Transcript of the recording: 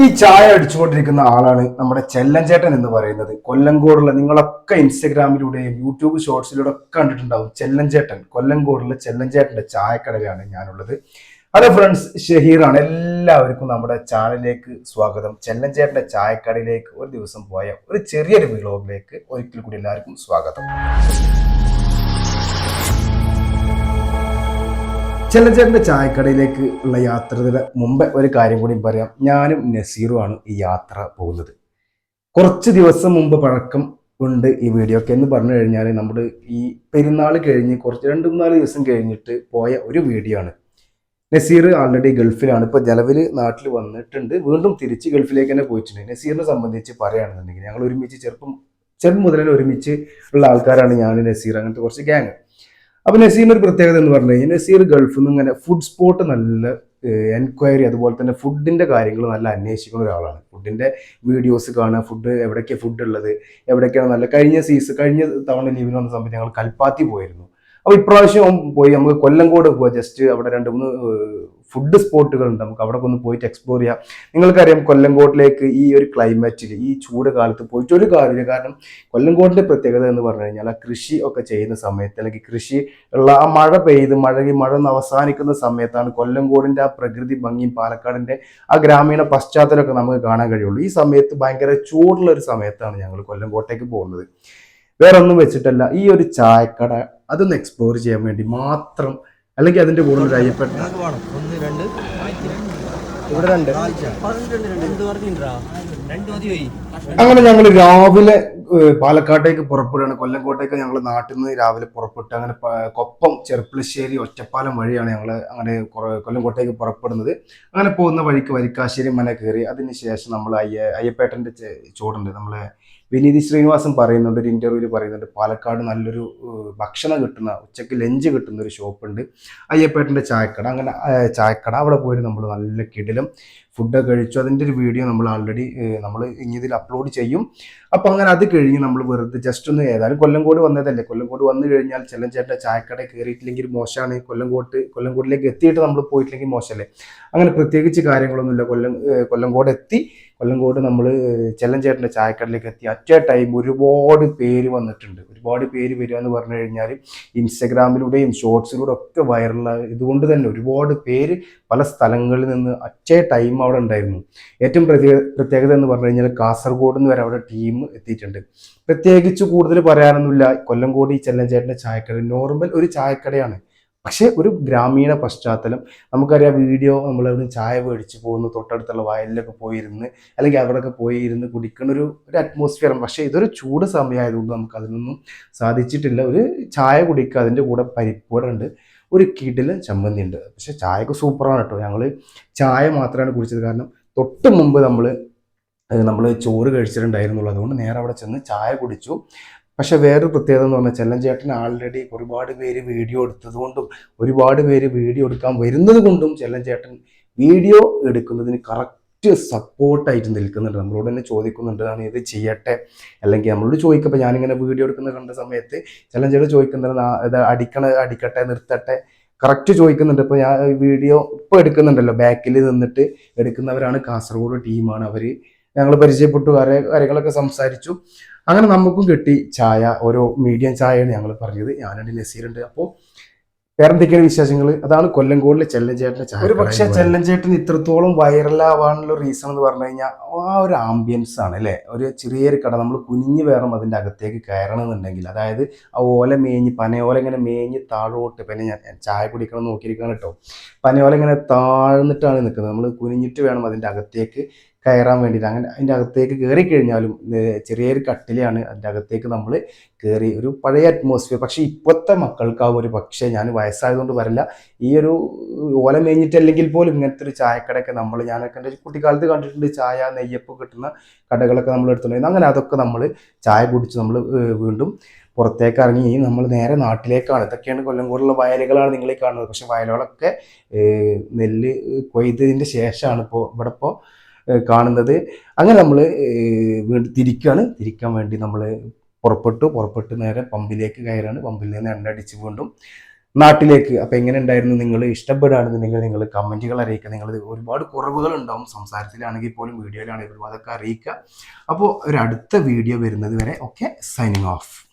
ഈ ചായ അടിച്ചുകൊണ്ടിരിക്കുന്ന ആളാണ് നമ്മുടെ ചെല്ലഞ്ചേട്ടൻ എന്ന് പറയുന്നത്. കൊല്ലങ്കോടുള്ള നിങ്ങളൊക്കെ ഇൻസ്റ്റഗ്രാമിലൂടെയും യൂട്യൂബ് ഷോർട്സിലൂടെ ഒക്കെ കണ്ടിട്ടുണ്ടാവും ചെല്ലഞ്ചേട്ടൻ കൊല്ലങ്കോടുള്ള ചെല്ലഞ്ചേട്ടന്റെ ചായക്കടയിലാണ് ഞാനുള്ളത്. ഹലോ ഫ്രണ്ട്സ് ഷഹീറാണ്. എല്ലാവർക്കും നമ്മുടെ ചാനലിലേക്ക് സ്വാഗതം. ചെല്ലഞ്ചേട്ടന്റെ ചായക്കടയിലേക്ക് ഒരു ദിവസം പോയ ഒരു ചെറിയൊരു വിളോഗിലേക്ക് ഒരിക്കൽ കൂടി എല്ലാവർക്കും സ്വാഗതം. ചെല്ലഞ്ചേട്ടന്റെ ചായക്കടയിലേക്ക് ഉള്ള യാത്രയുടെ മുമ്പ് ഒരു കാര്യം കൂടി പറയാം. ഞാനും നസീറുമാണ് ഈ യാത്ര പോകുന്നത്. കുറച്ച് ദിവസം മുമ്പ് പഴക്കം ഉണ്ട് ഈ വീഡിയോ ഒക്കെ എന്ന് പറഞ്ഞു കഴിഞ്ഞാൽ നമ്മൾ ഈ പെരുന്നാൾ കഴിഞ്ഞ് കുറച്ച് രണ്ട് മൂന്നാൽ ദിവസം കഴിഞ്ഞിട്ട് പോയ ഒരു വീഡിയോ ആണ്. നസീർ ആൾറെഡി ഗൾഫിലാണ്. ഇപ്പോൾ നിലവിൽ നാട്ടിൽ വന്നിട്ടുണ്ട്. വീണ്ടും തിരിച്ച് ഗൾഫിലേക്ക് തന്നെ പോയിട്ടുണ്ട്. നസീറിനെ സംബന്ധിച്ച് പറയുകയാണെന്നുണ്ടെങ്കിൽ ഞങ്ങൾ ഒരുമിച്ച് ചെറുപ്പം ചെറുപ്പം മുതലേ ഒരുമിച്ച് ഉള്ള ആൾക്കാരാണ് ഞാൻ നസീർ അങ്ങനത്തെ കുറച്ച് ഗ്യാങ് അപ്പൊ നസീറിന്റെ ഒരു പ്രത്യേകത എന്ന് പറഞ്ഞു കഴിഞ്ഞാൽ നസീർ ഗൾഫിൽ നിന്ന് ഇങ്ങനെ ഫുഡ് സ്പോട്ട് നല്ല എൻക്വയറി അതുപോലെ തന്നെ ഫുഡിന്റെ കാര്യങ്ങൾ നല്ല അന്വേഷിക്കുന്ന ഒരാളാണ്. ഫുഡിന്റെ വീഡിയോസ് കാണുക ഫുഡ് എവിടേക്കാണ് ഫുഡ് ഉള്ളത് എവിടേക്കാണ് നല്ല കഴിഞ്ഞ സീസൺ കഴിഞ്ഞ തവണ ലീവിന് വന്ന സമയത്ത് ഞങ്ങൾ കൽപ്പാത്തി പോയിരുന്നു. അപ്പൊ ഇപ്രാവശ്യം പോയി നമുക്ക് കൊല്ലംകോട് പോവാം ജസ്റ്റ് അവിടെ രണ്ട് മൂന്ന് ഫുഡ് സ്പോട്ടുകളുണ്ട് നമുക്ക് അവിടെ ഒന്ന് പോയിട്ട് എക്സ്പ്ലോർ ചെയ്യാം. നിങ്ങൾക്കറിയാം കൊല്ലങ്കോട്ടിലേക്ക് ഈ ഒരു ക്ലൈമറ്റിൽ ഈ ചൂട് കാലത്ത് പോയിട്ട് ഒരു കാര്യമില്ല. കാരണം കൊല്ലംകോട്ടിന്റെ പ്രത്യേകത എന്ന് പറഞ്ഞു കഴിഞ്ഞാൽ ആ കൃഷി ഒക്കെ ചെയ്യുന്ന സമയത്ത് അല്ലെങ്കിൽ കൃഷി ഉള്ള ആ മഴ പെയ്ത് മഴ മഴ അവസാനിക്കുന്ന സമയത്താണ് കൊല്ലംകോടിന്റെ ആ പ്രകൃതി ഭംഗിയും പാലക്കാടിന്റെ ആ ഗ്രാമീണ പശ്ചാത്തലമൊക്കെ നമുക്ക് കാണാൻ കഴിയുള്ളൂ. ഈ സമയത്ത് ഭയങ്കര ചൂടുള്ള ഒരു സമയത്താണ് ഞങ്ങൾ കൊല്ലങ്കോട്ടേക്ക് പോകുന്നത്. വേറെ ഒന്നും വെച്ചിട്ടല്ല ഈ ഒരു ചായക്കട അതൊന്ന് എക്സ്പ്ലോർ ചെയ്യാൻ വേണ്ടി മാത്രം അല്ലെങ്കിൽ അതിന്റെ കൂടെ ഒരു അയ്യപ്പെട്ട നമുക്ക് വേണം ഒന്ന് രണ്ട് ഇവിടെ രണ്ട്. അങ്ങനെ ഞങ്ങൾ രാവിലെ പാലക്കാട്ടേക്ക് പുറപ്പെടുകയാണ്. കൊല്ലംകോട്ടേക്ക് ഞങ്ങൾ നാട്ടിൽ നിന്ന് രാവിലെ പുറപ്പെട്ട് അങ്ങനെ കൊപ്പം ചെറുപ്പളശ്ശേരി ഒറ്റപ്പാലം വഴിയാണ് ഞങ്ങൾ അങ്ങനെ കൊല്ലംകോട്ടേക്ക് പുറപ്പെടുന്നത്. അങ്ങനെ പോകുന്ന വഴിക്ക് വരിക്കാശ്ശേരി മന കയറി അതിനുശേഷം നമ്മൾ അയ്യ അയ്യപ്പേട്ടന്റെ ചൂടുണ്ട് നമ്മളെ വിനീതി ശ്രീനിവാസൻ പറയുന്നുണ്ട് ഒരു ഇന്റർവ്യൂവിൽ പറയുന്നുണ്ട് പാലക്കാട് നല്ലൊരു ഭക്ഷണം കിട്ടുന്ന ഉച്ചയ്ക്ക് ലഞ്ച് കിട്ടുന്ന ഒരു ഷോപ്പുണ്ട് അയ്യപ്പേട്ടന്റെ ചായക്കട അങ്ങനെ ചായക്കട അവിടെ പോയിട്ട് നമ്മൾ നല്ല കിടിലം ഫുഡൊക്കെ കഴിച്ചു. അതിന്റെ ഒരു വീഡിയോ നമ്മൾ ആൾറെഡി നമ്മൾ ഇനി ഇതിൽ അപ്ലോഡ് ചെയ്യും. അപ്പോൾ അങ്ങനെ അത് കഴിഞ്ഞ് നമ്മൾ വെറുതെ ജസ്റ്റ് ഒന്ന് ഏതായാലും കൊല്ലംകോട് വന്നതല്ലേ? കൊല്ലംകോട് വന്നു കഴിഞ്ഞാൽ ചെല്ലഞ്ചേട്ട ചായക്കട കയറിയിട്ടില്ലെങ്കിൽ മോശമാണ്. കൊല്ലംകോട്ട് കൊല്ലംകോട്ടിലേക്ക് എത്തിയിട്ട് നമ്മൾ പോയിട്ടില്ലെങ്കിൽ മോശമല്ലേ? അങ്ങനെ പ്രത്യേകിച്ച് കാര്യങ്ങളൊന്നുമില്ല. കൊല്ലം കൊല്ലംകോട് എത്തി. കൊല്ലങ്കോട് നമ്മൾ ചെല്ലഞ്ചേട്ടന്റെ ചായക്കടയിലേക്ക് എത്തി. അറ്റ് ടൈം ഒരുപാട് പേര് വന്നിട്ടുണ്ട്. ഒരുപാട് പേര് വരിക എന്ന് പറഞ്ഞു കഴിഞ്ഞാൽ ഇൻസ്റ്റഗ്രാമിലൂടെയും ഷോർട്സിലൂടെ ഒക്കെ വൈറലായി ഇതുകൊണ്ട് തന്നെ ഒരുപാട് പേര് പല സ്ഥലങ്ങളിൽ നിന്ന് അറ്റ് ടൈം അവിടെ ഉണ്ടായിരുന്നു. ഏറ്റവും പ്രത്യേക പ്രത്യേകത എന്ന് പറഞ്ഞു കഴിഞ്ഞാൽ കാസർഗോഡ് നിന്ന് വരെ അവിടെ ടീം എത്തിയിട്ടുണ്ട്. പ്രത്യേകിച്ച് കൂടുതൽ പറയാനൊന്നുമില്ല. കൊല്ലംകോട് ഈ ചെല്ലഞ്ചേട്ടന്റെ ചായക്കട നോർമൽ ഒരു ചായക്കടയാണ്. പക്ഷേ ഒരു ഗ്രാമീണ പശ്ചാത്തലം. നമുക്കറിയാം വീഡിയോ നമ്മൾ ചായ മേടിച്ച് പോകുന്നു തൊട്ടടുത്തുള്ള വയലിലൊക്കെ പോയിരുന്ന് അല്ലെങ്കിൽ അവിടെയൊക്കെ പോയി ഇരുന്ന് കുടിക്കുന്ന ഒരു ഒരു അറ്റ്മോസ്ഫിയർ പക്ഷേ ഇതൊരു ചൂട് സമയമായതുകൊണ്ട് നമുക്ക് അതിനൊന്നും സാധിച്ചിട്ടില്ല. ഒരു ചായ കുടിക്കുക അതിന്റെ കൂടെ പരിപ്പുവട ഉണ്ട് ഒരു കിടിലൻ ചമ്മന്തി ഉണ്ട് പക്ഷേ ചായയൊക്കെ സൂപ്പറാണ് കേട്ടോ. ഞങ്ങൾ ചായ മാത്രമാണ് കുടിച്ചത്. കാരണം തൊട്ട് മുമ്പ് നമ്മൾ നമ്മൾ ചോറ് കഴിച്ചിട്ടുണ്ടായിരുന്നുള്ളൂ. അതുകൊണ്ട് നേരെ അവിടെ ചെന്ന് ചായ കുടിച്ചു. പക്ഷെ വേറൊരു പ്രത്യേകത എന്ന് പറഞ്ഞാൽ ചെല്ലഞ്ചേട്ടൻ ആൾറെഡി ഒരുപാട് പേര് വീഡിയോ എടുത്തതുകൊണ്ടും ഒരുപാട് പേര് വീഡിയോ എടുക്കാൻ വരുന്നത് കൊണ്ടും ചെല്ലഞ്ചേട്ടൻ വീഡിയോ എടുക്കുന്നതിന് കറക്റ്റ് സപ്പോർട്ടായിട്ട് നിൽക്കുന്നുണ്ട്. നമ്മളോട് തന്നെ ചോദിക്കുന്നുണ്ട് ഞാൻ ഇത് ചെയ്യട്ടെ? അല്ലെങ്കിൽ നമ്മളോട് ചോദിക്കുമ്പോൾ ഞാനിങ്ങനെ വീഡിയോ എടുക്കുന്ന കണ്ട സമയത്ത് ചെല്ലഞ്ചേട്ടൻ ചോദിക്കുന്നത് "നാ- ഇത് അടിക്കണ അടിക്കട്ടെ നിർത്തട്ടെ? കറക്റ്റ് ചോദിക്കുന്നുണ്ട്. ഇപ്പോൾ ഞാൻ വീഡിയോ ഇപ്പോൾ എടുക്കുന്നുണ്ടല്ലോ. ബാക്കിൽ നിന്നിട്ട് എടുക്കുന്നവരാണ് കാസർഗോഡ് ടീമാണ് അവർ ഞങ്ങൾ പരിചയപ്പെട്ടു കാര്യ കാര്യങ്ങളൊക്കെ സംസാരിച്ചു. അങ്ങനെ നമുക്കും കിട്ടി ചായ. ഓരോ മീഡിയം ചായയാണ് ഞങ്ങൾ പറഞ്ഞത്. ഞാനുണ്ട് നസീറുണ്ട്. അപ്പോൾ വേറെന്തൊക്കെയാണ് വിശേഷങ്ങൾ അതാണ് കൊല്ലംകോടിലെ ചെല്ലഞ്ചേട്ടന്റെ ചായ ഒരു പക്ഷേ ചെല്ലഞ്ചേട്ടൻ ഇത്രത്തോളം വൈറലാവാനുള്ള റീസൺ എന്ന് പറഞ്ഞു കഴിഞ്ഞാൽ ആ ഒരു ആംബിയൻസ് ആണ് അല്ലേ? ഒരു ചെറിയൊരു കട നമ്മൾ കുഞ്ഞു വേണം അതിന്റെ അകത്തേക്ക് കയറണം എന്നുണ്ടെങ്കിൽ അതായത് ആ ഓല മേഞ്ഞ് പനയോല ഇങ്ങനെ മേഞ്ഞ് താഴോട്ട് പിന്നെ ഞാൻ ചായ കുടിക്കണം നോക്കിയിരിക്കണം കേട്ടോ. പനയോല ഇങ്ങനെ താഴ്ന്നിട്ടാണ് നിൽക്കുന്നത്. നമ്മൾ കുനിഞ്ഞിട്ട് വേണം അതിന്റെ അകത്തേക്ക് കയറാൻ വേണ്ടിയിട്ട്. അങ്ങനെ അതിന്റെ അകത്തേക്ക് കയറി കഴിഞ്ഞാലും ചെറിയൊരു കട്ടിലാണ് അതിന്റെ അകത്തേക്ക് നമ്മൾ കയറി ഒരു പഴയ അറ്റ്മോസ്ഫിയർ പക്ഷേ ഇപ്പോഴത്തെ മക്കൾക്ക് ആ ഒരു പക്ഷേ ഞാൻ വയസ്സായതുകൊണ്ട് വരില്ല. ഈ ഒരു ഓല മേഞ്ഞിട്ടല്ലെങ്കിൽ പോലും ഇങ്ങനത്തെ ഒരു ചായക്കടയൊക്കെ നമ്മൾ ഞാനൊക്കെ എന്റെ കുട്ടിക്കാലത്ത് കണ്ടിട്ടുണ്ട് ചായ നെയ്യപ്പം കിട്ടുന്ന കടകളൊക്കെ നമ്മൾ എടുത്തിട്ടുണ്ടായിരുന്നു അങ്ങനെ അതൊക്കെ നമ്മൾ ചായ കുടിച്ച് നമ്മൾ വീണ്ടും പുറത്തേക്ക് ഇറങ്ങി നമ്മൾ നേരെ നാട്ടിലേക്കാണ്. ഇതൊക്കെയാണ് കൊല്ലംകോടുള്ള വയലുകളാണ് നിങ്ങൾ കാണുന്നത്. പക്ഷേ വയലുകളൊക്കെ നെല്ല് കൊയ്തതിന്റെ ശേഷമാണ് ഇപ്പോൾ ഇവിടെ ഇപ്പോൾ കാണുന്നത്. അങ്ങനെ നമ്മൾ വീണ്ടും തിരിക്കുകയാണ് തിരിക്കാൻ വേണ്ടി നമ്മൾ പുറപ്പെട്ടു. പുറപ്പെട്ട് നേരെ പമ്പിലേക്ക് കയറാണ്. പമ്പിൽ നിന്ന് എണ്ണ അടിച്ച് വീണ്ടും നാട്ടിലേക്ക്. അപ്പോൾ എങ്ങനെ ഉണ്ടായിരുന്നു? നിങ്ങൾ ഇഷ്ടപ്പെടുകയാണെന്നുണ്ടെങ്കിൽ നിങ്ങൾ കമന്റുകൾ അറിയിക്കുക. നിങ്ങൾ ഒരുപാട് കുറവുകൾ ഉണ്ടാവും സംസാരത്തിലാണെങ്കിൽ പോലും വീഡിയോയിലാണെങ്കിൽ പോലും. അതൊക്കെ അറിയിക്കുക. അപ്പോൾ ഒരു അടുത്ത വീഡിയോ വരുന്നത് വരെ ഓക്കെ സൈനിങ് ഓഫ്